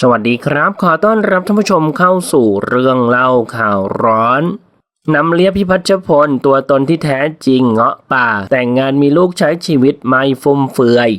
สวัสดีครับ ขอต้อนรับท่านผู้ชมเข้าสู่เรื่องเล่าข่าวร้อนนำเลียพิพัชพล ตัวตนที่แท้จริงเงาะป่า แต่งงานมีลูกใช้ชีวิตไม่ฟุ่มเฟือย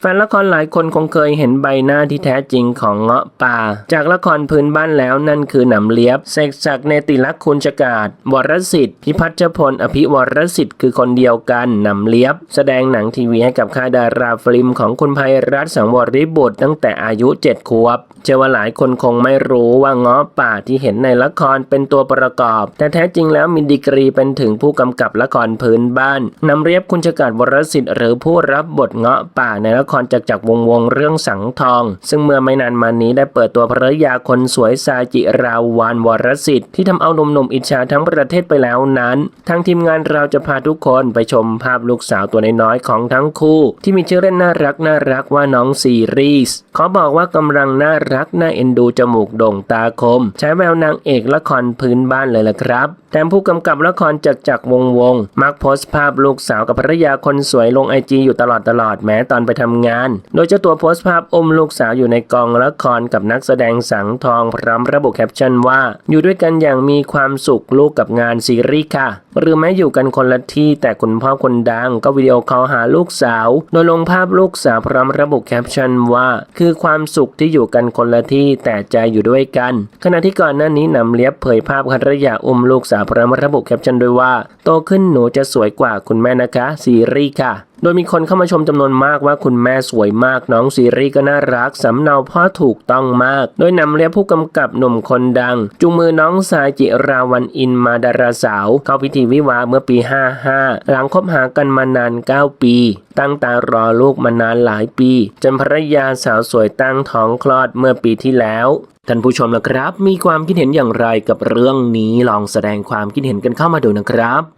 แฟนละครหลายคนคงเคยเห็นใบหน้าที่แท้จริงของเงาะป่า จากละครพื้นบ้านแล้วนั่นคือหนำเลียบเสกศักเนติลักษ์คุณชกาศวรสิทธิ์พิพัฒพลอภิวรสิทธิ์คือคนเดียวกันหนำเลียบ แสดงหนังทีวีให้กับค่ายดาราฟิล์มของคุณภัยรัตน์สังวริบุตรตั้งแต่อายุ 7 ขวบ เชื่อว่าหลายคนคงไม่รู้ว่าเงาะป่าที่เห็นในละครเป็นตัวประกอบ แต่แท้จริงแล้วมีดีกรีเป็นถึงผู้กำกับละครพื้นบ้านนำเรียบคุณชกาศวรสิทธิ์หรือผู้รับบทเงาะป่าในละครจากจากวงวงเรื่องสังทอง ซึ่งเมื่อไม่นานมานี้ได้เปิดตัวภรรยาคนสวยซาจิราวานวรสิทธิ์ที่ทำเอาหนุ่มๆอิจฉาทั้งประเทศไปแล้วนั้น ทางทีมงานเราจะพาทุกคนไปชมภาพลูกสาวตัวน้อยๆของทั้งคู่ ที่มีชื่อเล่นน่ารักน่ารักว่าน้องซีรีส์ขอบอกว่ากำลังน่ารักน่าเอ็นดูจมูกโด่งตาคม ใช้แววนางเอกละครพื้นบ้านเลยล่ะครับแถมผู้กำกับละครจากจากวงวง มักโพสต์ภาพลูกสาวกับภรรยาคนสวยลงไอจีอยู่ตลอดตลอดแม้ตอนไปทำงาน โดยเจ้าตัวโพสต์ภาพอมลูกสาวอยู่ในกองละครกับนักแสดงสังทองพร้อมระบุแคปชั่นว่า อยู่ด้วยกันอย่างมีความสุขลูกกับงานซีรีส์ค่ะ หรือแม้อยู่กันคนละที่แต่คุณพ่อคนดังก็วิดีโอคอลหาลูกสาว โดยลงภาพลูกสาวพร้อมระบุแคปชั่นว่า คือความสุขที่อยู่กันคนละที่แต่ใจอยู่ด้วยกัน ขณะที่ก่อนหน้านี้นำเลียบเผยภาพภรรยาอมลูกสาวพร้อมระบุแคปชั่นด้วยว่า โตขึ้นหนูจะสวยกว่าคุณแม่นะคะ ซีรีส์ค่ะ โดยมีคนเข้ามาชมจำนวนมากว่าคุณแม่สวยมากน้องซีรีส์ก็น่ารักสำเนาพ่อถูกต้องมาก โดยนำเรียบผู้กำกับหนุ่มคนดัง จูงมือน้องสายจิราวันอินมาดาราสาว เข้าพิธีวิวาห์เมื่อปี 55 หลังคบหากันมานาน 9 ปี ตั้งตารอลูกมานานหลายปี จนภรรยาสาวสวยตั้งท้องคลอดเมื่อปีที่แล้วท่านผู้ชมนะครับ มีความคิดเห็นอย่างไรกับเรื่องนี้ลองแสดงความคิดเห็นกันเข้ามาดูนะครับ